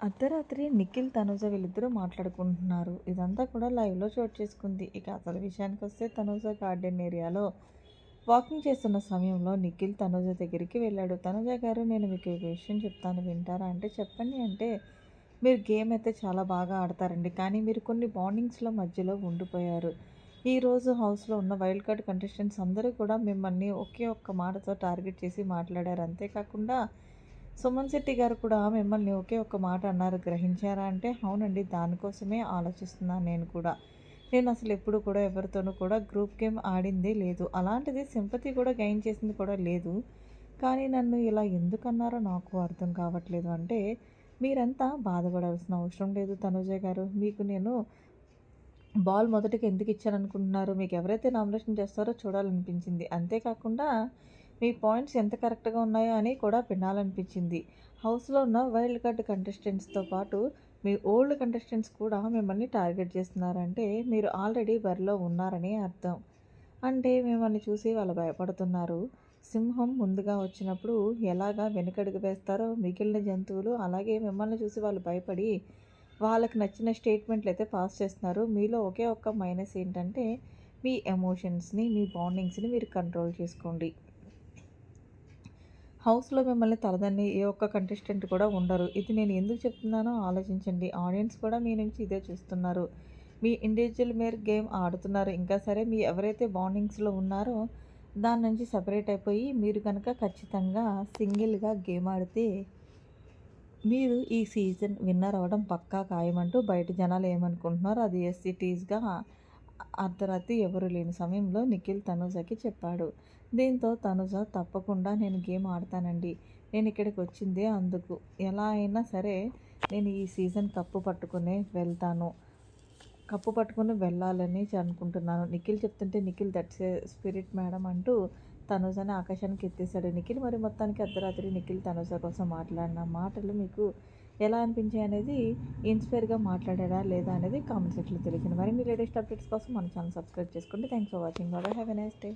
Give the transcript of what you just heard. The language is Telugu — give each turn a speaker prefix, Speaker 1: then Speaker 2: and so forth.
Speaker 1: అర్ధరాత్రి నిఖిల్, తనూజ వీళ్ళిద్దరూ మాట్లాడుకుంటున్నారు. ఇదంతా కూడా లైవ్‌లో చోటు చేసుకుంది. ఇక అసలు విషయానికి వస్తే తనూజ గార్డెన్ ఏరియాలో వాకింగ్ చేస్తున్న సమయంలో నిఖిల్ తనూజ దగ్గరికి వెళ్ళాడు. తనూజ గారు నేను మీకు ఒక విషయం చెప్తాను వింటారా అంటే చెప్పండి అంటే మీరు గేమ్ అయితే చాలా బాగా ఆడతారండి. కానీ మీరు కొన్ని బాండింగ్స్‌లో మధ్యలో ఉండిపోయారు. ఈరోజు హౌస్‌లో ఉన్న వైల్డ్ కార్డ్ కంటెస్టెంట్స్ అందరూ కూడా మిమ్మల్ని ఒకే ఒక్క మాటతో టార్గెట్ చేసి మాట్లాడారు. అంతేకాకుండా సుమన్ శెట్టి గారు కూడా మిమ్మల్ని ఒకే ఒక్క మాట అన్నారు. గ్రహించారా అంటే అవునండి దానికోసమే ఆలోచిస్తున్నాను నేను కూడా. నేను అసలు ఎప్పుడు కూడా ఎవరితోనూ కూడా గ్రూప్ గేమ్ ఆడిందే లేదు. అలాంటిది సింపతి కూడా గెయిన్ చేసింది కూడా లేదు. కానీ నన్ను ఇలా ఎందుకన్నారో నాకు అర్థం కావట్లేదు. అంటే మీరంతా బాధపడాల్సిన అవసరం లేదు తనుజయ్ గారు. మీకు నేను బాల్ మొదటికి ఎందుకు ఇచ్చాననుకుంటున్నారు? మీకు ఎవరైతే నామినేషన్ చేస్తారో చూడాలనిపించింది. అంతేకాకుండా మీ పాయింట్స్ ఎంత కరెక్ట్గా ఉన్నాయో అని కూడా వినాలనిపించింది. హౌస్లో ఉన్న వైల్డ్ కార్డ్ కంటెస్టెంట్స్తో పాటు మీ ఓల్డ్ కంటెస్టెంట్స్ కూడా మిమ్మల్ని టార్గెట్ చేస్తున్నారంటే మీరు ఆల్రెడీ బరిలో ఉన్నారని అర్థం. అంటే మిమ్మల్ని చూసి వాళ్ళు భయపడుతున్నారు. సింహం ముందుగా వచ్చినప్పుడు ఎలాగా వెనుకడుగు వేస్తారో మిగిలిన జంతువులు అలాగే మిమ్మల్ని చూసి వాళ్ళు భయపడి వాళ్ళకి నచ్చిన స్టేట్మెంట్లు అయితే పాస్ చేస్తున్నారు. మీలో ఒకే ఒక్క మైనస్ ఏంటంటే మీ ఎమోషన్స్ని మీ బాండింగ్స్ని మీరు కంట్రోల్ చేసుకోండి. హౌస్లో మిమ్మల్ని తలదన్ని ఏ ఒక్క కంటెస్టెంట్ కూడా ఉండరు. ఇది నేను ఎందుకు చెప్తున్నానో ఆలోచించండి. ఆడియన్స్ కూడా మీ నుంచి ఇదే చూస్తున్నారు. మీ ఇండివిజువల్ మీరు గేమ్ ఆడుతున్నారు. ఇంకా సరే మీ ఎవరైతే బాండింగ్స్లో ఉన్నారో దాని నుంచి సపరేట్ అయిపోయి మీరు కనుక ఖచ్చితంగా సింగిల్గా గేమ్ ఆడితే మీరు ఈ సీజన్ విన్నర్ అవ్వడం పక్కా ఖాయమంటూ బయట జనాలు ఏమనుకుంటున్నారో అది ఎస్సిటీస్గా అర్ధరాత్రి ఎవరు లేని సమయంలో నిఖిల్ తనుజకి చెప్పాడు. దీంతో తనుజ తప్పకుండా నేను గేమ్ ఆడతానండి. నేను ఇక్కడికి వచ్చిందే అందుకు. ఎలా అయినా సరే నేను ఈ సీజన్ కప్పు పట్టుకునే వెళ్తాను. కప్పు పట్టుకుని వెళ్ళాలని అనుకుంటున్నాను. నిఖిల్ చెప్తుంటే నిఖిల్ దట్స్ స్పిరిట్ మేడం అంటూ తనుజని ఆకాశానికి ఎత్తేసాడు నిఖిల్ మరి మొత్తానికి అర్ధరాత్రి నిఖిల్ తనుజ కోసం మాట్లాడిన మాటలు మీకు ఎలా అనిపించాయి అనేది ఇన్స్పైర్గా మాట్లాడారా లేదా అనేది కామెంట్ సెక్షన్లో తెలియజేయండి. మరిన్ని లేటెస్ట్ అప్డేట్స్ కోసం మన ఛానల్ సబ్స్క్రైబ్ చేసుకోండి. Thanks for watching. బాబాయ్ హ్యావ్ ఎ నైస్ డే.